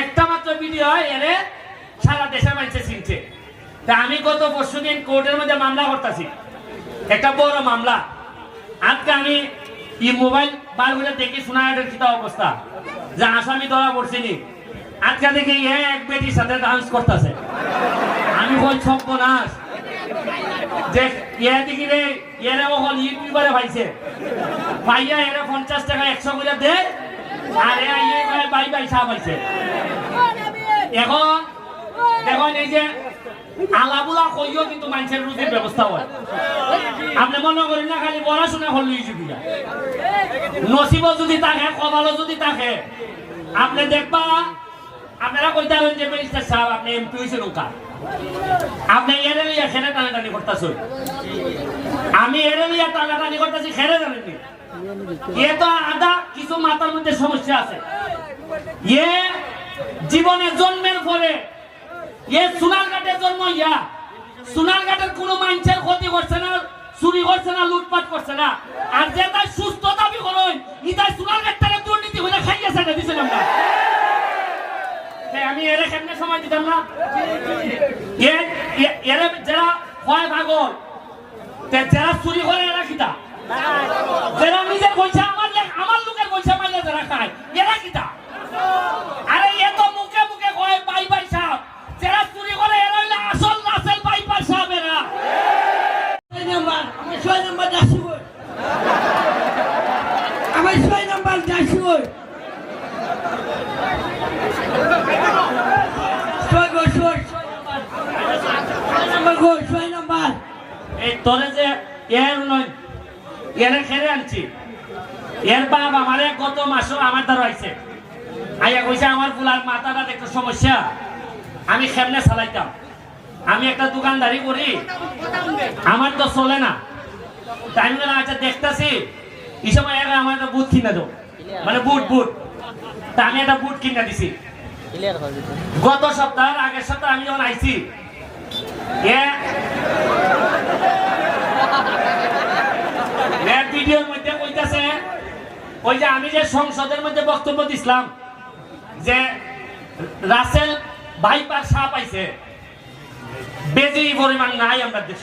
একটা মাত্র ভিডিও এরে সারা দেশের মানুষে চিনছে। তা আমি গত পরশু দিন কোর্টের মধ্যে মামলা করতেছি। একটা বড় মামলা। আজকে আমি ই মোবাইল বার করে দেখি, শোনা এটার কিতা অবস্থা। যে আসামি ধরা পড়ছিনি। আজকে দেখি এক বেটির সাথে ডান্স করতেছে। আমি বল, সর্বনাশ। যে ইয়ে দেখি রে এরা ওখান ইউটিউবারে এরা পঞ্চাশ টাকা একশো করে দে আর এরা ইয়ে করে বাই বাই পাইছে। এখন দেখুন যে কিন্তু মানুষের রুজির ব্যবস্থা হয়। না, খালি পড়াশোনা হল ইউটিউবিয়া নসিব যদি যদি থাকে আপনি দেখবা, আপনারা কইতে পারেন যে মিনিস্টার সাহেব, আপনি এমপি হয়েছেন ওকা আপনি এরে লিয়া খেলে টানাটানি আমি এরে লিয়া টানাটানি করতেছি খেলে জানেননি? এ তো আদা, কিছু মাথার মধ্যে সমস্যা আছে। এ জীবনে জন্মের পরে এ সোনারঘাটে জন্ম, ইয়া। সোনারঘাটের কোনো মানুষের ক্ষতি করছে না, চুরি করছে না, লুটপাট করছে না। আর যে তাই সুস্থ দাবি করুন ইতাই সোনারঘাট থেকে দুর্নীতি হয়ে খাইয়েছে না দিছিলাম না আমি এরে কেমনে সময় দিতাম না। এরে যারা হয় ভাগল যারা চুরি করে এরা কিতা যারা নিজের পয়সা আমার লে- আমার লোকের পয়সা মাইলে যারা খায় এরা কিতা আরে এ তো মুখে মুখে কয় বাই বাই সাহেব যারা চুরি করে এরা হইলে আসল নাসেল বাই বাই সাহেব এরা ছয় নাম্বার আমার ছয় নাম্বার যাচ্ছি বই ছয় নাম্বার গো, ছয় এই তোরে যে নয় খেলে আনছি। এর আমারে আমার আইয়া কইছে, আমার ফুলার মাথাটা একটু সমস্যা। আমি খেমনে চালাইতাম। আমি একটা দোকানদারি করি। আমার তো চলে না। গেলে আচ্ছা দেখতেছি। এই সময় এরা আমার একটা বুট কিনে মানে বুট বুট তা আমি একটা বুট কিনে দিছি। গত সপ্তাহের আগের সপ্তাহে আমি যখন আইছি ভিডিওর মধ্যে কইতাছে ওই যে আমি যে সংসদের মধ্যে বক্তব্য দিছিলাম যে রাসেল বাইপার সাপ আইছে। বেজি পরিমাণ নাই আমরা দেশ।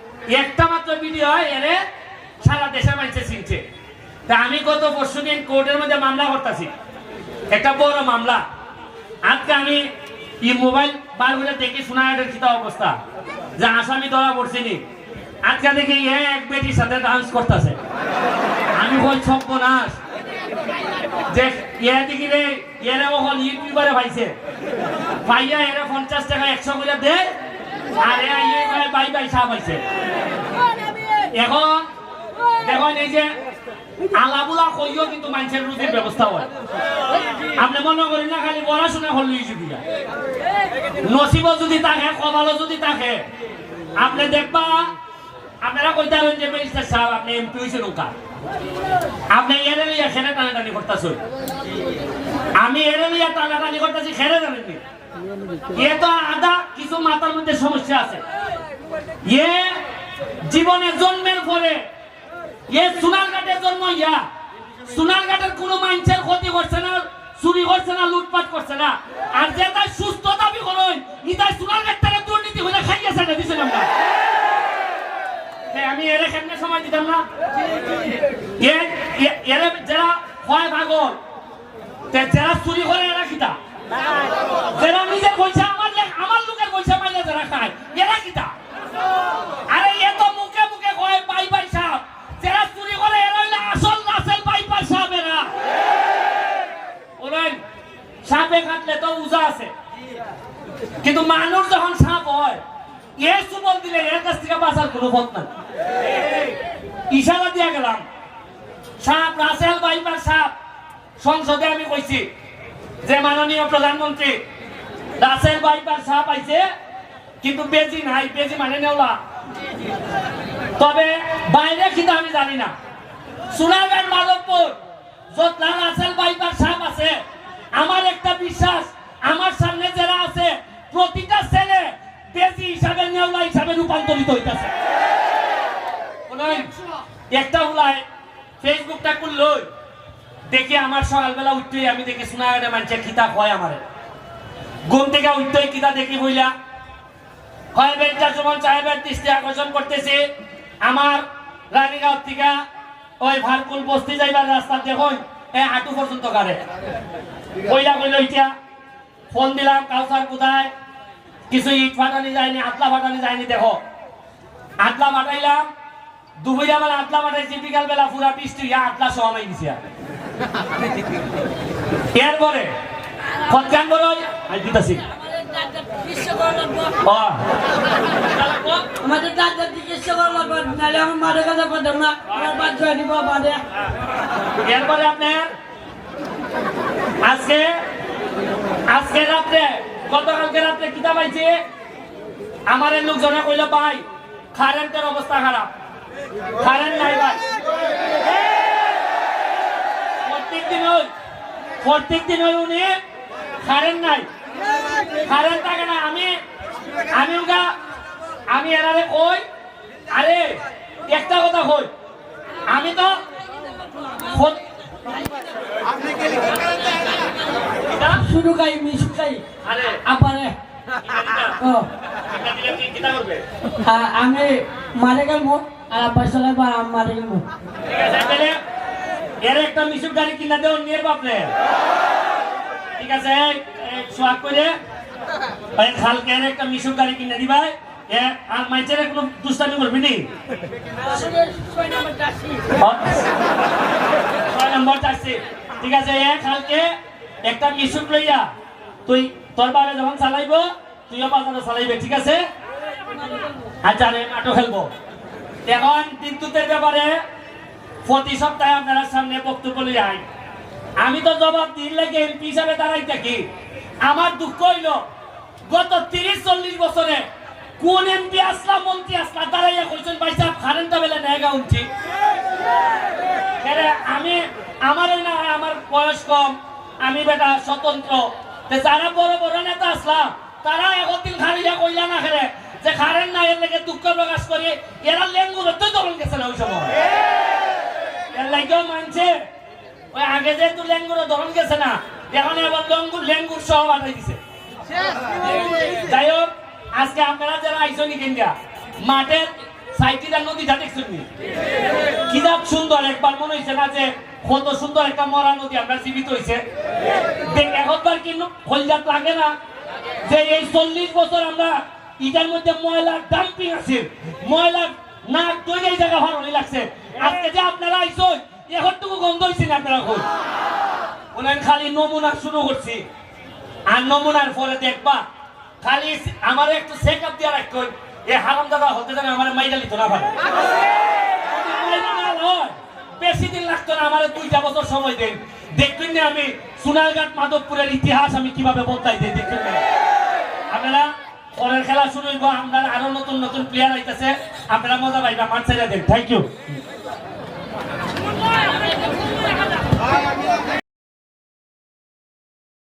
একটা মাত্র ভিডিও এরে সারা দেশের মানুষে চিনছে। তা আমি গত পরশু দিন কোর্টের মধ্যে মামলা করতেছি। একটা বড় মামলা। আজকে আমি ই মোবাইল বার করে দেখি শোনা এটার কিতা অবস্থা। যে আসামি ধরা পড়ছিনি। আজকে দেখি এ এক বেটির সাথে ডান্স করতেছে। আমি বল, সর্বনাশ। যে ইয়ে দেখি রে এরা ওখান ইউটিউবারে পাইছে। পাইয়া এরা পঞ্চাশ টাকা একশো করে দে আর এরা ইয়ে করে বাই বাই চা পাইছে এখন দেখুন এই যে আলাবুলা কইও কিন্তু মানুষের রুজির ব্যবস্থা হয়। আপনি মনে করেন না, খালি পড়াশোনা হল ইউটিউবিয়া নসিব যদি থাকে, কপালও যদি থাকে, আপনি দেখবা, আপনারা কইতে পারেন যে মিনিস্টার সাহেব, আপনি এমপি হয়েছেন ওকা আপনি এরে লিয়া খেলে টানাটানি আমি এরে লিয়া টানাটানি করতেছি খেলে জানেননি। এ কিছু মাথার মধ্যে সমস্যা আছে। এ জীবনে জন্মের পরে, এ সোনারঘাটে জন্ম ইয়া সোনারঘাটের কোনো মানুষের ক্ষতি করছে না, চুরি করছে না, লুটপাট করছে না। আর যে তাই সুস্থ দাবি করুন থেকে দুর্নীতি হয়ে খাইয়েছে না দিছিলাম না আমি এরে কেমনে সময় দিতাম না। এরে যারা হয় ভাগল যারা চুরি করে এরা কিতা যারা নিজের পয়সা আমার লে- আমার লোকের পয়সা মাইলে যারা খায় এরা কিতা আরে এ তো মুখে মুখে কয় বাই বাই সাহেব যারা চুরি করে এরা হইলে আসল নাসেল বাই বাই সাহেব এরা বলেন সাপে কাটলে তো উজা আছে কিন্তু মানুষ যখন সাপ হয়, এ দিলে এর কাছ থেকে বাঁচার কোনো পথ নাই। ইশারা দিয়া গেলাম, সাপ, রাসেল সাপ, সংসদে আমি কইছি যে মাননীয় প্রধানমন্ত্রী, রাসেল সাপ আইছে, কিন্তু বেজি নাই, বেজি মানে নেওলা। তবে বাইরে কিন্তু আমি জানি না। সোনারগাঁও মাধবপুর যতলা রাসেল বাইপার সাপ আছে, আমার একটা বিশ্বাস, আমার সামনে যারা আছে প্রতিটা ছেলে বেজি হিসাবে, নেওলা হিসাবে রূপান্তরিত হইতাছে। একটা উলাই ফেসবুকটা খুললো, দেখি আমার সকালবেলা উঠতেই আমি দেখি সোনাগাড়ে মানুষের কিতাব হয় আমারে। ঘুম থেকে উঠতেই কিতা দেখি বইলা, হয় বেঞ্চা সুমন সাহেবের দৃষ্টি আকর্ষণ করতেছে। আমার রানীগাঁও থেকে ওই ভারকুল বস্তি যাইবার রাস্তা দেখুন এই হাঁটু পর্যন্ত কারে। কইলা কইল, ইতিয়া, ফোন দিলাম, কাউসার কোথায়? কিছু ইট ফাটানি যায়নি আতলা ফাটানি যায়নি দেখো আতলা ফাটাইলাম দুপুরিয়া বেলা আতলা ফাটাইছি বিকাল বেলা পুরা বৃষ্টি ইয়া আতলা সমাই দিছি। এরপরে কতক্ষণ বড় আমি দিতাছি আমাদের দাদা চিকিৎসা করা লাগবে নাহলে আমার মাঠে কাছে পাঠাম না আমার বাদ জয় দিব বাদে এরপরে আপনার আজকে আজকে রাত্রে গতকালকে রাত্রে কিতাব পাইছে আমার লোকজনে কইল, ভাই কারেন্টের অবস্থা খারাপ। কারেন্ট নাই ভাই। প্রত্যেক দিন ওই, প্রত্যেক দিন ওই উনি কারেন্ট নাই। কারেন্ট থাকে না। আমি আমি ওগা, আমি এনারে কই, আরে, একটা কথা কই, আমি তো ফোন- কিতা? শুরু খাই মিশু খাই আরে। আপারে। আমি মারে গেল আর আব্বার সালে বা আম মারে গেল এর একটা মিশুক গাড়ি কিনা দেও নিয়ে বাপরে ঠিক আছে সোয়াগ করে ওই খালকে একটা মিশুক গাড়ি কিনে দিবাই আর মাইচের কোনো দুষ্টামি করবি নি? ছয় নম্বর চাচ্ছি ঠিক আছে এ খালকে একটা মিশুক লইয়া? তুই তোর বারে যখন চালাইবো, তুইও বাজারে চালাইবে, ঠিক আছে? আর জানে নাটক খেলব এখন বিদ্যুতের ব্যাপারে প্রতি সপ্তাহে আপনারা সামনে বক্তব্য লিয়ে আই আমি তো জবাব দিন লাগে এমপি হিসাবে দাঁড়াই থাকি। আমার দুঃখ হইল, গত তিরিশ চল্লিশ বছরে কোন এমপি আসলা, মন্ত্রী আসলা, দাঁড়াইয়া কইছেন, ভাই সাহেব কারেন্টটা বেলে নেগা উঠছি আমি, আমার না আমার বয়স কম আমি বেটা স্বতন্ত্র। যারা বড় বড় নেতা আসলাম তারা একদিন খারিয়া কইলা না খেলে যে কারেন্ট না এর লেগে দুঃখ প্রকাশ করে এরা লেঙ্গুর তো তরুণ গেছে না ওই সময়। এর লাগেও মানছে ওই আগে যে তুই লেঙ্গুর ধরন গেছে না এখন এবার লঙ্গুর লেঙ্গুর সহ বানাই দিছে। যাই হোক আজকে আপনারা যারা আইসো নি কেনগা মাঠের সাইটিটা নদীটা দেখছেন নি? কি যা সুন্দর, একবার মনে হয়েছে না যে কত সুন্দর একটা মরা নদী আমরা জীবিত হয়েছে একবার কিন্তু হলজাত লাগে না? যে এই চল্লিশ বছর আমরা ইটার মধ্যে ময়লার ডাম্পিং আছে। ময়লার নাক তৈরি এই জায়গা ভালো লাগছে। আজকে যে আপনারা আইসো এখনটুকু গন্ধ হয়েছে না আপনারা খুব ওনার খালি নমুনা শুরু করছি। আর নমুনার পরে দেখবা, খালি আমার একটু চেক আপ দিয়ে রাখো এ হারাম দাদা, হতে যাবে আমার মাইডালি তো না পারে বেশি দিন লাগতো না, আমার দুইটা বছর সময় দেন। দেখবেন না আমি সোনারঘাট মাধবপুরের ইতিহাস আমি কীভাবে বদলাই দিই, দেখবেন না। আপনারা পরের খেলা শুরু হইব, আমরা আরও নতুন নতুন প্লেয়ার আইতেছে, আপনারা মজা পাইবা, মাঠ ছেড়ে দেন। Thank you